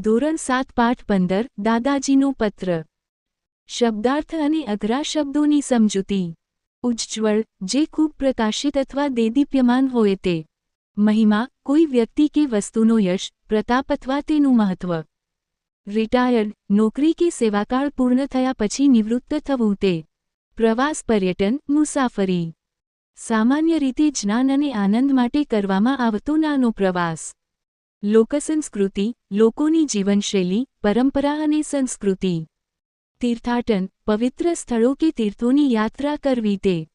ધોરણ સાત પાઠ પંદર, દાદાજીનો પત્ર. શબ્દાર્થ અને અઘરા શબ્દોની સમજૂતી. ઉજ્જવળ, જે ખૂબ પ્રકાશિત અથવા દેદીપ્યમાન હોય તે. મહિમા, કોઈ વ્યક્તિ કે વસ્તુનો યશ, પ્રતાપ અથવા તેનું મહત્વ. રિટાયર્ડ, નોકરી કે સેવાકાળ પૂર્ણ થયા પછી નિવૃત્ત થવું તે. પ્રવાસ, પર્યટન, મુસાફરી. સામાન્ય રીતે જ્ઞાન અને આનંદ માટે કરવામાં આવતો નાનો પ્રવાસ. લોકસંસ્કૃતિ, લોકોની જીવનશૈલી, પરંપરા અને સંસ્કૃતિ. તીર્થાટન, પવિત્ર સ્થળો કે તીર્થોની યાત્રા કરવી તે.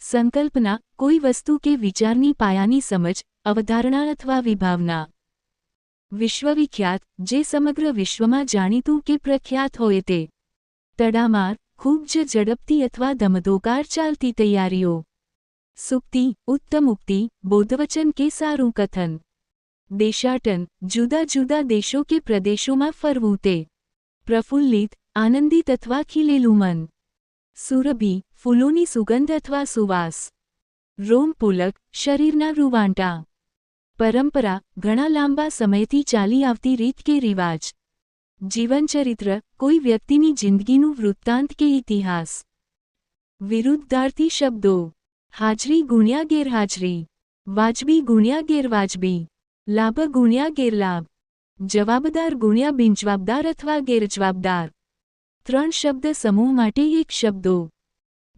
સંકલ્પના, કોઈ વસ્તુ કે વિચારની પાયાની સમજ, અવધારણા અથવા વિભાવના. વિશ્વવિખ્યાત, જે સમગ્ર વિશ્વમાં જાણીતું કે પ્રખ્યાત હોય તે. તડામાર, ખૂબ જ ઝડપથી અથવા ધમધોકાર ચાલતી તૈયારીઓ. સુક્તિ ઉત્તમ ઉક્તિ બોધવચન કે સારું કથન. દેશાટન જુદા જુદા દેશો કે પ્રદેશોમાં ફરવું તે. પ્રફુલ્લિત આનંદિત અથવા ખીલેલું મન. સુરભી, ફૂલોની સુગંધ અથવા સુવાસ. રોમ પુલક, શરીરના રૂવાંટા. પરંપરા, ઘણા લાંબા સમયથી ચાલી આવતી રીત કે રિવાજ. જીવનચરિત્ર, કોઈ વ્યક્તિની જિંદગીનું વૃત્તાંત કે ઇતિહાસ. વિરુદ્ધાર્થી શબ્દો. હાજરી ગુણ્યા ગેરહાજરી. વાજબી ગુણ્યા ગેરવાજબી. લાભ ગુણ્યા ગેરલાભ. જવાબદાર ગુણ્યા બિનજવાબદાર અથવા ગેરજવાબદાર. ત્રણ શબ્દ સમૂહ માટે એક શબ્દો.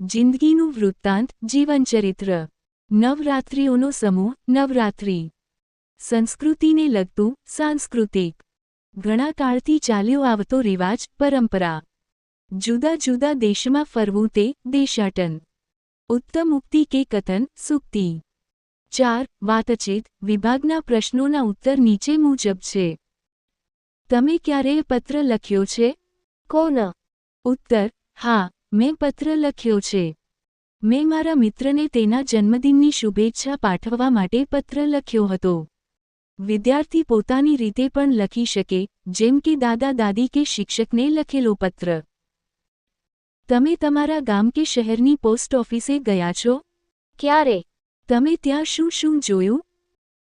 જિંદગીનું વૃત્તાંત, જીવનચરિત્ર. નવરાત્રિઓનો સમૂહ, નવરાત્રિ. સંસ્કૃતિને લગતું સાંસ્કૃતિક. ઘણા કાળથી ચાલ્યો આવતો રિવાજ, પરંપરા. જુદા જુદા દેશમાં ફરવું તે દેશાટન. ઉત્તમ ઉક્તિ કે કથન, સુક્તિ. ચાર વાતચીત વિભાગના પ્રશ્નોના ઉત્તર નીચે મુજબ છે. તમે ક્યારેય પત્ર લખ્યો છે? કોન ઉત્તર હા મેં પત્ર લખ્યો છે. મેં મારા મિત્રને તેના જન્મદિનની શુભેચ્છા પાઠવવા માટે પત્ર લખ્યો હતો. વિદ્યાર્થી પોતાની રીતે પણ લખી શકે જેમ કે દાદા દાદી કે શિક્ષકને લખેલો પત્ર. તમે તમારા ગામ કે શહેરની પોસ્ટ ઓફિસે ગયા છો? ક્યારે? તમે ત્યાં શું શું જોયું?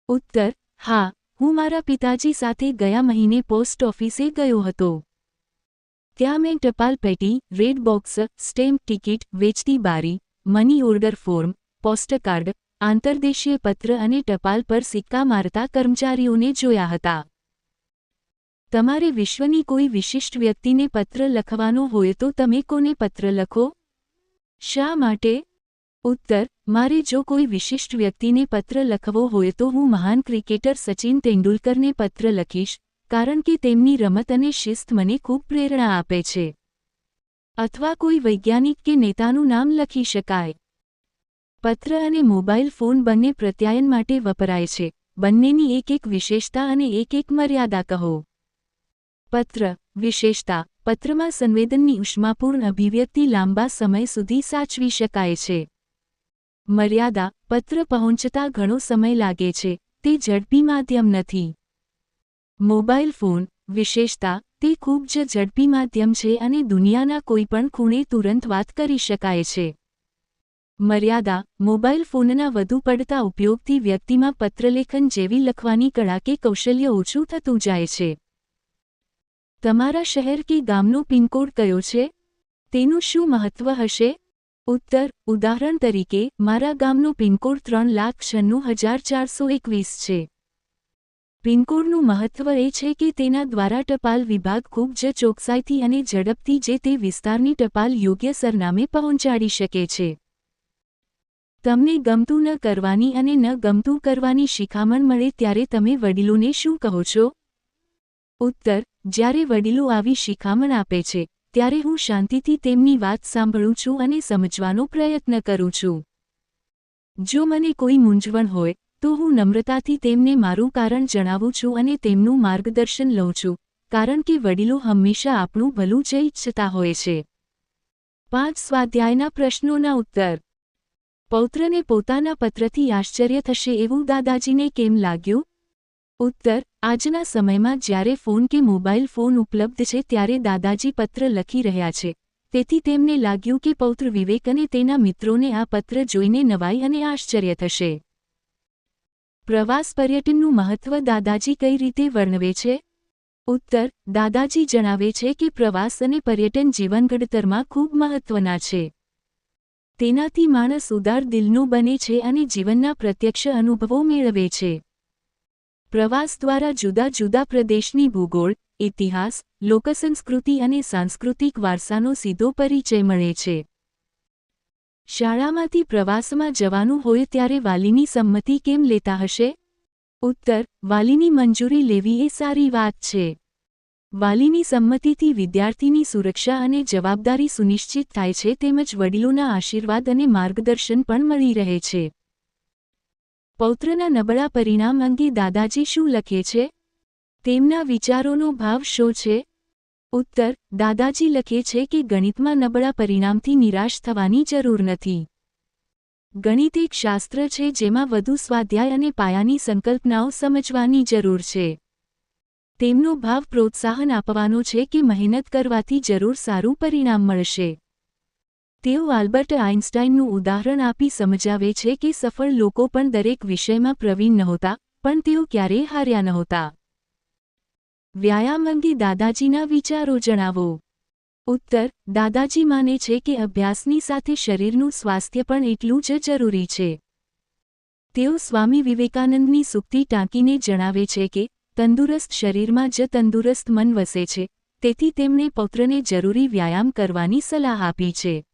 ઉત્તર, હા, હું મારા પિતાજી સાથે ગયા મહિને પોસ્ટ ઓફિસે ગયો હતો. ત્યાં મેં ટપાલ પેટી, રેડ બોક્સ, સ્ટેમ્પ ટિકિટ, વેચતી બારી, મની ઓર્ડર ફોર્મ પોસ્ટકાર્ડ આંતરદેશીય પત્ર અને ટપાલ પર સિક્કા મારતા કર્મચારીઓને જોયા હતા. તમારે વિશ્વની કોઈ વિશિષ્ટ વ્યક્તિને પત્ર લખવાનો હોય તો તમે કોને પત્ર લખો? શા માટે? ઉત્તર, મારે જો કોઈ વિશિષ્ટ વ્યક્તિને પત્ર લખવો હોય તો હું મહાન ક્રિકેટર સચિન તેંડુલકરને પત્ર લખીશ, કારણ કે તેમની રમત અને શિસ્ત મને ખૂબ પ્રેરણા આપે છે. અથવા કોઈ વૈજ્ઞાનિક કે નેતાનું નામ લખી શકાય. પત્ર અને મોબાઈલ ફોન બંને પ્રત્યાયન માટે વપરાય છે, બંનેની એક એક વિશેષતા અને એક એક મર્યાદા કહો. પત્ર, વિશેષતા, પત્રમાં સંવેદનની ઉષ્માપૂર્ણ અભિવ્યક્તિ લાંબા સમય સુધી સાચવી શકાય છે. મર્યાદા, પત્ર પહોંચતા ઘણો સમય લાગે છે, તે ઝડપી માધ્યમ નથી. મોબાઈલ ફોન, વિશેષતા, તે ખૂબ જ ઝડપી માધ્યમ છે અને દુનિયાના કોઈપણ ખૂણે તુરંત વાત કરી શકાય છે. મર્યાદા, મોબાઈલ ફોનના વધુ પડતા ઉપયોગથી વ્યક્તિમાં પત્રલેખન જેવી લખવાની કળા કે કૌશલ્ય ઓછું થતું જાય છે. તમારા શહેર કે ગામનો પિનકોડ કયો છે? તેનું શું મહત્વ હશે? ઉત્તર, ઉદાહરણ તરીકે, મારા ગામનો પિનકોડ ત્રણ લાખ છન્નું હજાર ચારસો એકવીસ છે. પિનકોડનું મહત્વ એ છે કે તેના દ્વારા ટપાલ વિભાગ ખૂબ જ ચોકસાઈથી અને ઝડપથી જે તે વિસ્તારની ટપાલ યોગ્ય સરનામે પહોંચાડી શકે છે. તમને ગમતું ન કરવાની અને ન ગમતું કરવાની શિખામણ મળે ત્યારે તમે વડીલોને શું કહો છો? ઉત્તર, જ્યારે વડીલો આવી શિખામણ આપે છે ત્યારે હું શાંતિથી તેમની વાત સાંભળું છું અને સમજવાનો પ્રયત્ન કરું છું. જો મને કોઈ મૂંઝવણ હોય, તો હું નમ્રતાથી તેમને મારું કારણ જણાવું છું અને તેમનું માર્ગદર્શન લઉં છું, કારણ કે વડીલો હંમેશા આપણું ભલું જ ઈચ્છતા હોય છે. પાંચ સ્વાધ્યાયના પ્રશ્નોના ઉત્તર. પૌત્રને પોતાના પત્રથી આશ્ચર્ય થશે એવું દાદાજીને કેમ લાગ્યું? ઉત્તર આજના સમયમાં જ્યારે ફોન કે મોબાઈલ ફોન ઉપલબ્ધ છે ત્યારે દાદાજી પત્ર લખી રહ્યા છે. તેથી તેમને લાગ્યું કે પૌત્ર વિવેક અને તેના મિત્રોને આ પત્ર જોઈને નવાઈ અને આશ્ચર્ય થશે. પ્રવાસ પર્યટનનું મહત્વ દાદાજી કઈ રીતે વર્ણવે છે? ઉત્તર, દાદાજી જણાવે છે કે પ્રવાસ અને પર્યટન જીવન ઘડતરમાં ખૂબ મહત્વના છે. તેનાથી માણસ ઉદાર દિલનું બને છે અને જીવનના પ્રત્યક્ષ અનુભવો મેળવે છે. પ્રવાસ દ્વારા જુદા જુદા પ્રદેશની ભૂગોળ, ઇતિહાસ, લોકસંસ્કૃતિ અને સાંસ્કૃતિક વારસાનો સીધો પરિચય મળે છે. શાળામાંથી પ્રવાસમાં જવાનું હોય ત્યારે વાલીની સંમતિ કેમ લેતા હશે? ઉત્તર, વાલીની મંજૂરી લેવી એ સારી વાત છે. વાલીની સંમતિથી વિદ્યાર્થીની સુરક્ષા અને જવાબદારી સુનિશ્ચિત થાય છે તેમજ વડીલોના આશીર્વાદ અને માર્ગદર્શન પણ મળી રહે છે. પૌત્રના નબળા પરિણામ અંગે દાદાજી શું લખે છે? તેમના વિચારોનો ભાવ શો છે? ઉત્તર, દાદાજી લખે છે કે ગણિતમાં નબળા પરિણામથી નિરાશ થવાની જરૂર નથી. ગણિત એક શાસ્ત્ર છે જેમાં વધુ સ્વાધ્યાય અને પાયાની સંકલ્પનાઓ સમજવાની જરૂર છે. તેમનો ભાવ પ્રોત્સાહન આપવાનો છે કે મહેનત કરવાથી જરૂર સારું પરિણામ મળશે. તેઓ આલ્બર્ટ આઇન્સ્ટાઇનનું ઉદાહરણ આપી સમજાવે છે કે સફળ લોકો પણ દરેક વિષયમાં પ્રવીણ નહોતા, પણ તેઓ ક્યારેય હાર્યા નહોતા. વ્યાયામ અંગે દાદાજીના વિચારો જણાવો. ઉત્તર, દાદાજી માને છે કે અભ્યાસની સાથે શરીરનું સ્વાસ્થ્ય પણ એટલું જ જરૂરી છે. તેઓ સ્વામી વિવેકાનંદની સુક્તિ ટાંકીને જણાવે છે કે, તંદુરસ્ત શરીરમાં જ તંદુરસ્ત મન વસે છે, તેથી તેમણે પૌત્રને જરૂરી વ્યાયામ કરવાની સલાહ આપી છે.